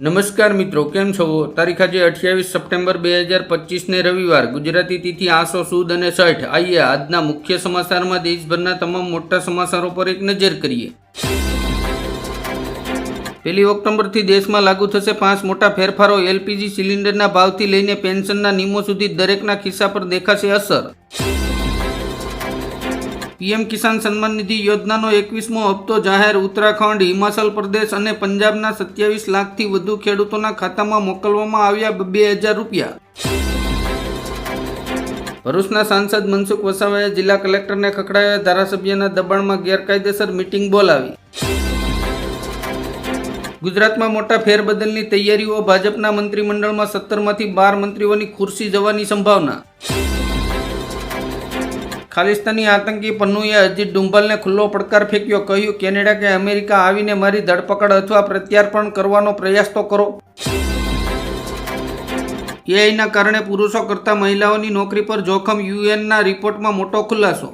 નમસ્કાર મિત્રો, કેમ છો? તારીખ આજે અઠ્યાવીસ સપ્ટેમ્બર બે હજાર પચીસને રવિવાર. ગુજરાતી તિથિ આસો સુદ અને સઠ. આઈએ આજના મુખ્ય સમાચારમાં દેશભરના તમામ મોટા સમાચારો પર એક નજર કરીએ. પહેલી ઓક્ટોબરથી દેશમાં લાગુ થશે પાંચ મોટા ફેરફારો. એલપીજી સિલિન્ડરના ભાવથી લઈને પેન્શનના નિયમો સુધી દરેકના ખિસ્સા પર દેખાશે અસર. પીએમ કિસાન સન્માન નિધિ યોજનાનો એકવીસમો હપ્તો જાહેર ઉત્તરાખંડ, હિમાચલ પ્રદેશ અને પંજાબના સત્યાવીસ લાખથી વધુ ખેડૂતોના ખાતામાં મોકલવામાં આવ્યા બે હજાર રૂપિયા. ભરૂચના સાંસદ મનસુખ વસાવાએ જિલ્લા કલેક્ટરને ખખડાવ્યા ધારાસભ્યના દબાણમાં ગેરકાયદેસર મીટિંગ બોલાવી. ગુજરાતમાં મોટા ફેરબદલની તૈયારીઓ ભાજપના મંત્રીમંડળમાં સત્તરમાંથી બાર મંત્રીઓની ખુરશી જવાની સંભાવના. ખાલિસ્તાની આતંકી પન્નુએ અજીત ડુંબલને ખુલ્લો પડકાર ફેંક્યો, કહ્યું, કેનેડા કે અમેરિકા આવીને મારી ધરપકડ અથવા પ્રત્યાર્પણ કરવાનો પ્રયાસ તો કરો. એઆઈના કારણે પુરુષો કરતાં મહિલાઓની નોકરી પર જોખમ યુએનના રિપોર્ટમાં મોટો ખુલાસો.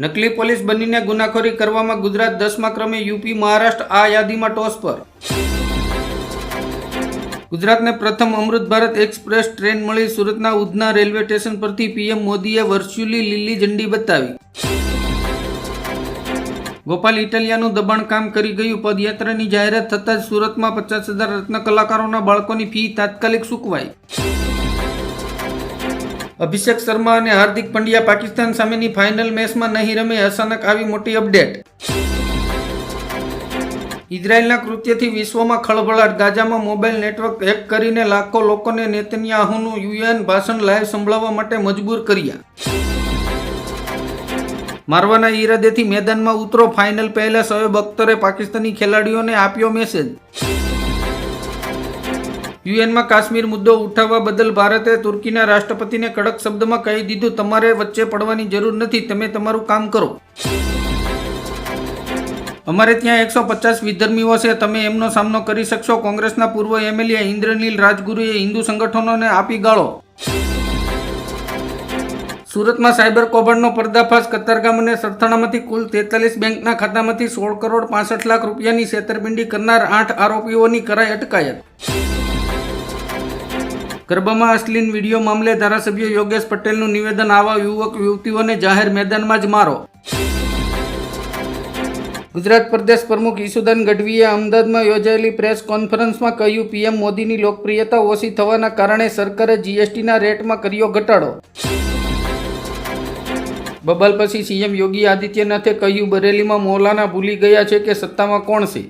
નકલી પોલીસ બનીને ગુનાખોરી કરવામાં ગુજરાત દસમા ક્રમે યુપી, મહારાષ્ટ્ર આ યાદીમાં ટોસ પર. ગુજરાતને પ્રથમ અમૃત ભારત એક્સપ્રેસ ટ્રેન મળી સુરતના ઉધના રેલવે સ્ટેશન પરથી પીએમ મોદીએ વર્ચ્યુઅલી લીલી ઝંડી બતાવી. ગોપાલ ઇટાલિયાનું દબાણ કામ કરી ગયું. પદયાત્રાની જાહેરાત થતાં જ સુરતમાં પચાસ હજાર રત્ન કલાકારોના બાળકોની ફી તાત્કાલિક ચૂકવાઈ અભિષેક શર્મા અને હાર્દિક પંડ્યા પાકિસ્તાન સામેની ફાઇનલ મેચમાં નહીં રમે અચાનક આવી મોટી અપડેટ. ઇઝરાયેલના કૃત્યથી વિશ્વમાં ખળભળાટ ગાઝામાં મોબાઈલ નેટવર્ક હેક કરીને લાખો લોકોને નેતન્યાહુનું યુએન ભાષણ લાઈવ સંભળાવવા માટે મજબૂર કર્યા. મારવાના ઈરાદેથી મેદાનમાં ઉતરો, ફાઇનલ પહેલા શોએબ અખ્તરે પાકિસ્તાની ખેલાડીઓને આપ્યો મેસેજ. યુએનમાં કાશ્મીર મુદ્દો ઉઠાવવા બદલ ભારતે તુર્કીના રાષ્ટ્રપતિને કડક શબ્દમાં કહી દીધું, તમારે વચ્ચે પડવાની જરૂર નથી, તમે તમારું કામ કરો. અમારે ત્યાં એકસો પચાસ વિધર્મીઓ છે. તમે એમનો સામનો કરી શકશો. કોંગ્રેસના પૂર્વ એમએલએ ઇન્દ્રનીલ રાજગુરુએ હિન્દુ સંગઠનોને આપી ગાળો. સુરતમાં સાયબર કૌભાંડનો પર્દાફાશ. કતારગામ અને સરથાણામાંથી કુલ તેતાલીસ બેંકના ખાતામાંથી સોળ કરોડ પાસઠ લાખ રૂપિયાની છેતરપિંડી કરનાર આઠ આરોપીઓની કરાઈ અટકાયત. ગરબામાં અશ્લીન વીડિયો મામલે ધારાસભ્ય યોગેશ પટેલનું નિવેદન આવા યુવક યુવતીઓને જાહેર મેદાનમાં જ મારો. ગુજરાત પ્રદેશ પ્રમુખ ઈસુદાન ગઢવીએ અમદાવાદમાં યોજાયેલી પ્રેસ કોન્ફરન્સમાં કહ્યું, પીએમ મોદીની લોકપ્રિયતા ઓછી થવાના કારણે સરકારે જીએસટીના રેટમાં કર્યો ઘટાડો. બબાલ પછી સીએમ યોગી આદિત્યનાથે કહ્યું, બરેલીમાં મૌલાના ભૂલી ગયા છે કે સત્તામાં કોણ છે?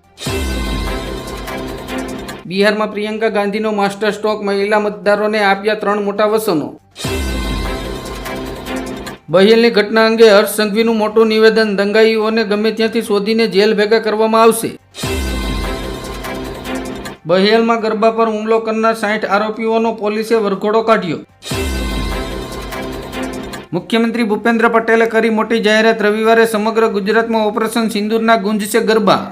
બિહારમાં પ્રિયંકા ગાંધીનો માસ્ટર સ્ટોક મહિલા મતદારોને આપ્યા ત્રણ મોટા વસનો. બહેલની ઘટના અંગે હર્ષ સંઘવીનું મોટું નિવેદન, દંગાઈઓને ગમે ત્યાંથી શોધીને જેલ ભેગા કરવામાં આવશે. બહેલમાં ગરબા પર હુમલો કરનાર સાઠ આરોપીઓનો પોલીસે વરઘોડો કાઢ્યો. મુખ્યમંત્રી ભૂપેન્દ્ર પટેલે કરી મોટી જાહેરાત, રવિવારે સમગ્ર ગુજરાતમાં ઓપરેશન સિંદૂરના ગુંજશે ગરબા.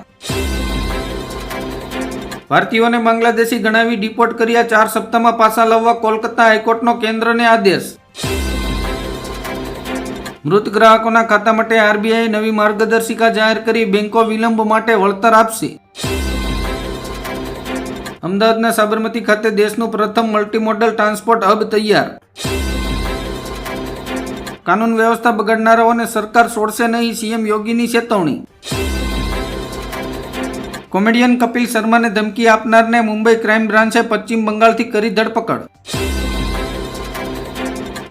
ભારતીયોને બાંગ્લાદેશી ગણાવી ડિપોર્ટ કર્યા ચાર સપ્તાહમાં પાછા લાવવા કોલકાતા હાઈકોર્ટનો કેન્દ્રને આદેશ. મૃત ગ્રાહકોના ખાતા માટે આરબીઆઈ નવી માર્ગદર્શિકા જાહેર કરી બેંકો વિલંબ માટે વળતર આપશે. અમદાવાદના સાબરમતી ખાતે દેશનું પ્રથમ મલ્ટીમોડલ ટ્રાન્સપોર્ટ હબ તૈયાર. કાનૂન વ્યવસ્થા બગાડનારાઓને સરકાર છોડશે નહીં, સીએમ યોગીની ચેતવણી. કોમેડિયન કપિલ શર્માને ધમકી આપનારને મુંબઈ ક્રાઇમ બ્રાન્ચે પશ્ચિમ બંગાળથી કરી ધરપકડ.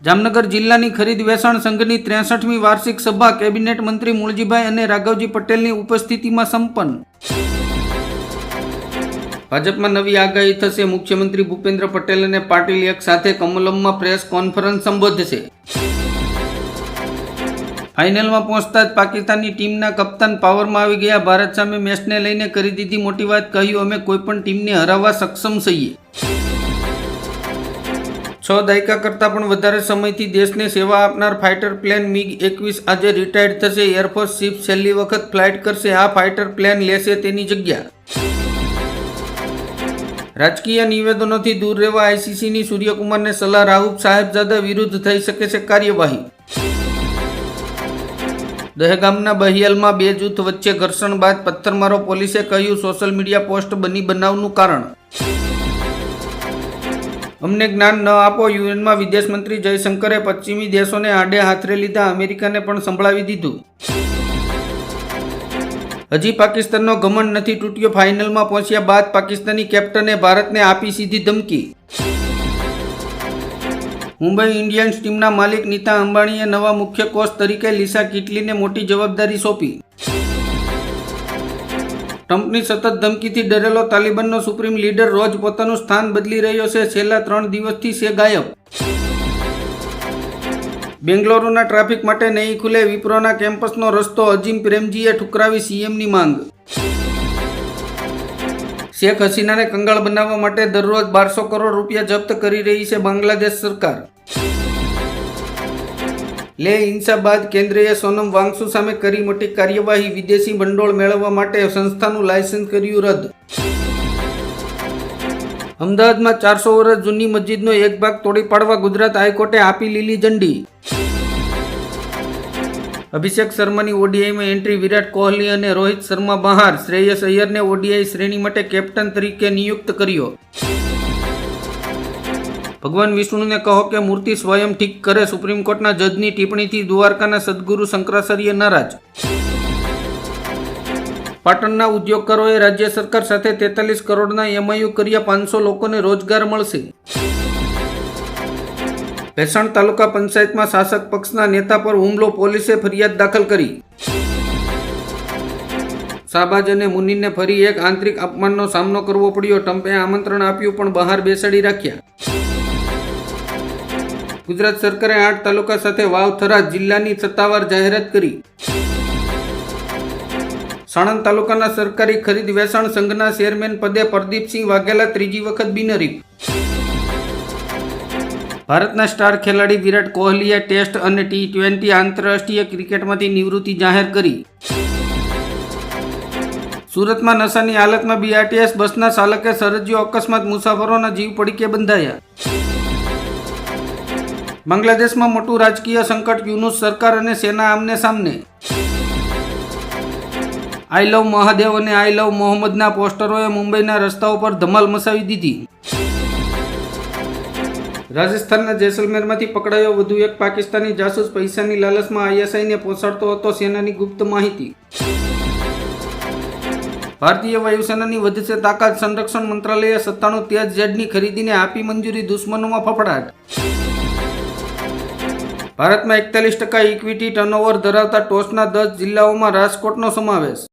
જામનગર જિલ્લાની ખરીદ વેચાણ સંઘની ત્રેસઠમી વાર્ષિક સભા કેબિનેટ મંત્રી મૂળજીભાઈ અને રાઘવજી પટેલની ઉપસ્થિતિમાં સંપન્ન. ભાજપમાં નવી આગાહી થશે. મુખ્યમંત્રી ભૂપેન્દ્ર પટેલ અને પાટીલ એક સાથે કમલમમાં પ્રેસ કોન્ફરન્સ સંબોધશે. ફાઇનલમાં પહોંચતા જ પાકિસ્તાનની ટીમના કપ્તાન પાવરમાં આવી ગયા. ભારત સામે મેચને લઈને કરી દીધી મોટી વાત. કહ્યું, અમે કોઈપણ ટીમને હરાવવા સક્ષમ છીએ. છ દાયકા કરતાં પણ વધારે સમયથી દેશને સેવા આપનાર ફાઇટર પ્લેન મિગ એકવીસ આજે રિટાયર્ડ થશે. એરફોર્સ શિપ છેલ્લી વખત ફ્લાઇટ કરશે. આ ફાઇટર પ્લેન લેશે તેની જગ્યા. રાજકીય નિવેદનોથી દૂર રહેવા આઈસીસીની સૂર્યકુમારને સલાહ રાહુલ સાહેબજાદા વિરુદ્ધ થઈ શકે છે કાર્યવાહી. દહેગામના બહિયલમાં બે જૂથ વચ્ચે ઘર્ષણ બાદ પથ્થરમારો પોલીસે કહ્યું, સોશિયલ મીડિયા પોસ્ટ બની બનાવનું કારણ. અમને જ્ઞાન ન આપો યુએનમાં વિદેશ મંત્રી જયશંકરે પશ્ચિમી દેશોને આડે હાથરે લીધા અમેરિકાને પણ સંભળાવી દીધું. હજી પાકિસ્તાનનો ઘમંડ નથી તૂટ્યો. ફાઇનલમાં પહોંચ્યા બાદ પાકિસ્તાની કેપ્ટને ભારતને આપી સીધી ધમકી. મુંબઈ ઇન્ડિયન્સ ટીમના માલિક નીતા અંબાણીએ નવા મુખ્ય કોચ તરીકે લીસા કિટલીને મોટી જવાબદારી સોંપી. ટ્રમ્પની સતત ધમકીથી ડરેલો તાલિબાનનો સુપ્રીમ લીડર રોજ પોતાનું સ્થાન બદલી રહ્યો છે. છેલ્લા ત્રણ દિવસથી છે ગાયબ. બેંગ્લોરુના ટ્રાફિક માટે નહીં ખુલે વિપ્રોના કેમ્પસનો રસ્તો, અજીમ પ્રેમજીએ ઠુકરાવી સીએમની માંગ. શેખ હસીનાને કંગાળ બનાવવા માટે દરરોજ બારસો કરોડ રૂપિયા જપ્ત કરી રહી છે બાંગ્લાદેશ સરકાર. લે હિંસા બાદ કેન્દ્રએ સોનમ વાંગસુ સામે કરી મોટી કાર્યવાહી વિદેશી ભંડોળ મેળવવા માટે સંસ્થાનું લાયસન્સ કર્યું રદ. અમદાવાદમાં ચારસો વર્ષ જૂની મસ્જિદનો એક ભાગ તોડી પાડવા ગુજરાત હાઈકોર્ટે આપી લીલી ઝંડી. અભિષેક શર્માની ઓડીઆઈમાં એન્ટ્રી વિરાટ કોહલી અને રોહિત શર્મા બહાર. શ્રેયસ અય્યરને ઓડીઆઈ શ્રેણી માટે કેપ્ટન તરીકે નિયુક્ત કર્યો. ભગવાન વિષ્ણુને કહો કે મૂર્તિ સ્વયં ઠીક કરે, સુપ્રીમ કોર્ટના જજની ટિપ્પણીથી દ્વારકાના સદગુરુ શંકરાચાર્ય નારાજ. પાટણના ઉદ્યોગકારોએ રાજ્ય સરકાર સાથે તેતાલીસ કરોડના એમઆઈયુ કર્યા, પાંચસો લોકોને રોજગાર મળશે. ભેસાણ તાલુકા પંચાયતમાં શાસક પક્ષના નેતા પર હુમલો, પોલીસે ફરિયાદ દાખલ કરી. શાહબાજ અને મુનિને ફરી એક આંતરિક અપમાનનો સામનો કરવો પડ્યો, ટ્રમ્પે આમંત્રણ આપ્યું પણ બહાર બેસાડી રાખ્યા. ગુજરાત સરકારે આઠ તાલુકા સાથે વાવ થરાદ જિલ્લાની સત્તાવાર જાહેરાત કરી. સાણંદ તાલુકાના સરકારી ખરીદ વેચાણ સંઘના ચેરમેન પદે પ્રદીપસિંહ વાઘેલા ત્રીજી વખત બિનહરીફ ભારતના સ્ટાર ખેલાડી વિરાટ કોહલીએ ટેસ્ટ અને ટી ટ્વેન્ટી આંતરરાષ્ટ્રીય ક્રિકેટમાંથી નિવૃત્તિ જાહેર કરી. સુરતમાં નશાની હાલતમાં બીઆરટીએસ બસના ચાલકે સર્જ્યો અકસ્માત, મુસાફરોના જીવ પડીકે બંધાયા. બાંગ્લાદેશમાં મોટું રાજકીય સંકટ યુનુસ સરકાર અને સેના આમને સામને. આઈ લવ મહાદેવ અને આઈ લવ મોહમ્મદના પોસ્ટરોએ મુંબઈના રસ્તાઓ પર ધમાલ મચાવી દીધી. રાજસ્થાનના જેસલમેરમાંથી પકડાયો વધુ એક પાકિસ્તાની જાસૂસ. પૈસાની લાલચમાં આઈએસઆઈને પહોંચાડતો હતો સેનાની ગુપ્ત માહિતી. ભારતીય વાયુસેનાની વધશે તાકાત. સંરક્ષણ મંત્રાલયે સત્તાણું તેજ ઝેડની ખરીદીને આપી મંજૂરી. દુશ્મનોમાં ફફડાટ. ભારતમાં એકતાલીસ ટકા ઇક્વિટી ટર્નઓવર ધરાવતા ટોચના દસ જિલ્લાઓમાં રાજકોટનો સમાવેશ.